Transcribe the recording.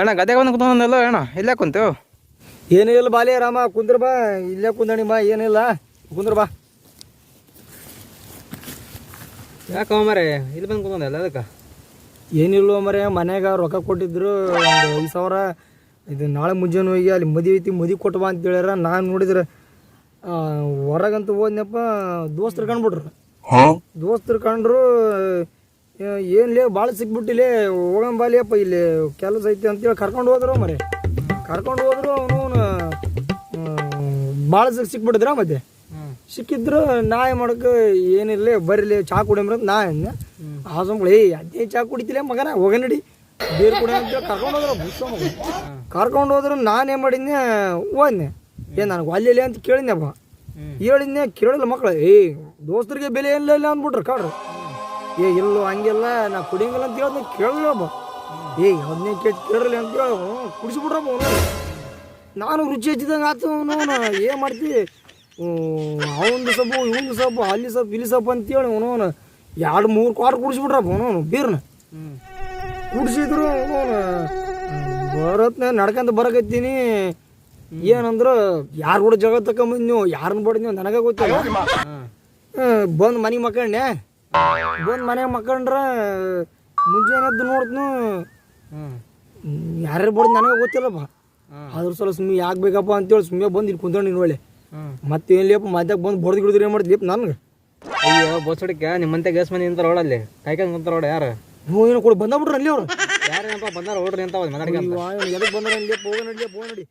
ಅಣ್ಣ ಗದ್ದೆಗೆ ಬಂದು ಕುತ್ಕೊಂಡಲ್ಲ ಅಣ್ಣ? ಇಲ್ಲೇ ಕುಂತು. ಏನಿಲ್ಲ ಬಾಲಿ ರಾಮ ಕುಂದ್ರ ಬಾ. ಇಲ್ಲೇ ಕುಂದಣಿ ಬಾ. ಏನಿಲ್ಲ ಕುಂದ್ರ ಬಾ. ಯಾಕ ಮರೆ? ಇಲ್ಲಿ ಬಂದು ಕುಂದಲ್ಲ ಅದಕ್ಕೆ? ಏನಿಲ್ಲ ಮರೆ ಮನ್ಯಾಗ ರೊಕ್ಕ ಕೊಟ್ಟಿದ್ರು ಒಂದು ಐದು ಸಾವಿರ. ಇದು ನಾಳೆ ಮುಂಜಾನೆ ಹೋಗಿ ಅಲ್ಲಿ ಮದುವೆ ಐತಿ ಮದುವೆ ಕೊಟ್ಟು ಬಾ ಅಂತ ಹೇಳ್ಯಾರ. ನಾನು ನೋಡಿದ್ರೆ ಹೊರಗಂತೂ ಹೋದ್ನಪ್ಪ ದೋಸ್ತರು ಕಂಡ್ಬಿಟ್ರು. ದೋಸ್ತರು ಕಂಡ್ರು ಏನ್ಲೇ ಭಾಳ ಸಿಕ್ಬಿಟ್ಟಿಲ್ಲೇ ಹೋಗಂಬಾಲಿಯಪ್ಪ ಇಲ್ಲಿ ಕೆಲಸ ಐತಿ ಅಂತೇಳಿ ಕರ್ಕೊಂಡು ಹೋದ್ರು ಮರಿ. ಕರ್ಕೊಂಡು ಹೋದ್ರು ಅವನು ಭಾಳ ಸಿಕ್ಬಿಟ್ಟಿದ್ರ ಮತ್ತೆ. ಸಿಕ್ಕಿದ್ರು ನಾ ಏನು ಮಾಡಕ್ಕೆ ಏನಿಲ್ಲ ಬರ್ಲಿ ಚಾ ಕುಡಿಯಂಬ್ರ ನಾ ಅಂದೆ. ಆ ಸಂಬಳ ಏಯ್ ಅದೇ ಚಾ ಕುಡಿತಿಲ್ಲ ಮಗನ ಹೋಗ ನಡಿ. ಬೇರೆ ಕುಡಿ ಅಂತ ಕರ್ಕೊಂಡು ಹೋದ್ರು ಕರ್ಕೊಂಡು ಹೋದ್ರು ನಾನೇ ಮಾಡಿದ್ನೆ ಹೋದ್ನೆ ಏ ನನಗೆ ಅಲ್ಲಿ ಅಂತ ಕೇಳಿದ್ನಪ್ಪ ಹೇಳಿದ್ನೆ ಕೇಳಿಲ್ಲ ಮಕ್ಕಳು ಏಯ್ ದೋಸ್ತರಿಗೆ ಬೆಲೆ ಇಲ್ಲ ಇಲ್ಲ ಅಂದ್ಬಿಟ್ರು ಕಾಡ್ರು. ಏ, ಇಲ್ಲೋ, ಹಂಗಿಲ್ಲ. ನಾ ಕುಡಿಯಂಗಿಲ್ಲ ಅಂತ ಹೇಳಿದ್ನ ಏ ಏಯ್ ಅದನ್ನೇ ಕೇಳಿ ಕೇಳಿರಲಿ ಅಂತ ಹೇಳಿ ಕುಡಿಸ್ಬಿಡ್ರಪ್ಪ ಅವನು. ನಾನು ರುಚಿ ಹಚ್ಚಿದಂಗೆ ಆತು ಅವನು ಏನು ಮಾಡ್ತಿ? ಅವನದು ಸೊಪ್ಪು, ಇವಂದು ಸೊಪ್ಪು, ಅಲ್ಲಿ ಸೊಪ್ಪು, ಇಲ್ಲಿ ಸೊಪ್ಪು ಅಂತೇಳಿ ಅವನು ಎರಡು, ಮೂರು ಕ್ವಾರ್ ಕುಡಿಸ್ಬಿಟ್ರಪ್ಪ ಅವನು ಬೀರ್ನ. ಕುಡಿಸಿದ್ರು ಅವನು ಬರತ್ನ, ನಡ್ಕಂತ ಬರಕತ್ತೀನಿ. ಏನಂದ್ರೆ, ಯಾರು ಕೂಡ ಜಗ ತಕೊಂಬಂದ್ ನೀವು ಯಾರನ್ನ ಬಡ್ದು ನೀವು ನನಗೆ ಗೊತ್ತಿಲ್ಲ. ಬಂದು ಮನೆಗೆ ಮಕ್ಕಂಡೆ ಬಂದು ಮನೆಗೆ ಮಕ್ಕಂಡ್ರ ಮುಂಜಾನೆ ಎದ್ದು ನೋಡ್ತು ಯಾರ್ಯಾರು ಬಡ್ದು ನನಗೆ ಗೊತ್ತಿಲ್ಲಪ್ಪ. ಅದ್ರ ಸಲ ಸುಮ್ಮನೆ ಯಾಕೆ ಬೇಕಪ್ಪ ಅಂತೇಳಿ ಸುಮ್ಮನೆ ಬಂದು ಇಲ್ಲಿ ಕುಂತ್ಕೊಂಡು ನೀನು ಒಳ್ಳೆ. ಮತ್ತೆ ಏನ್ಲಿಯಪ್ಪ ಮಧ್ಯಾಗ ಬಂದು ಬಡ್ದು ಗಿಡಿದ್ರೆ ಏನು ಮಾಡ್ತಿಲಿಪ್ಪ ನನಗೆ? ಅಯ್ಯೋ ಬೋಸಡಿಕೆ ನಿಮ್ಮಂತೆ ಗ್ಯಾಸ್ ಮನೆ ನಿಂತಾರ ಓಡಲ್ಲಿ ಕಾಯ್ಕೊಂಡು ನಿಂತಾರ ಓಡ ಯಾರು? ನೀವು ಏನು ಕೂಡ ಬಂದ ಬಿಡ್ರಿ ಅಲ್ಲಿ ಅವ್ರು. ಯಾರೇನಪ್ಪ ಬಂದಾರ ಓಡ್ರಿ ಅಂತ ಮಾತಾಡ್ಕೊಂತ ಎದಕ್ಕೆ ಬಂದಾರ ಇಲ್ಲಿ ನಡಿ ಹೋಗ ನಡಿ.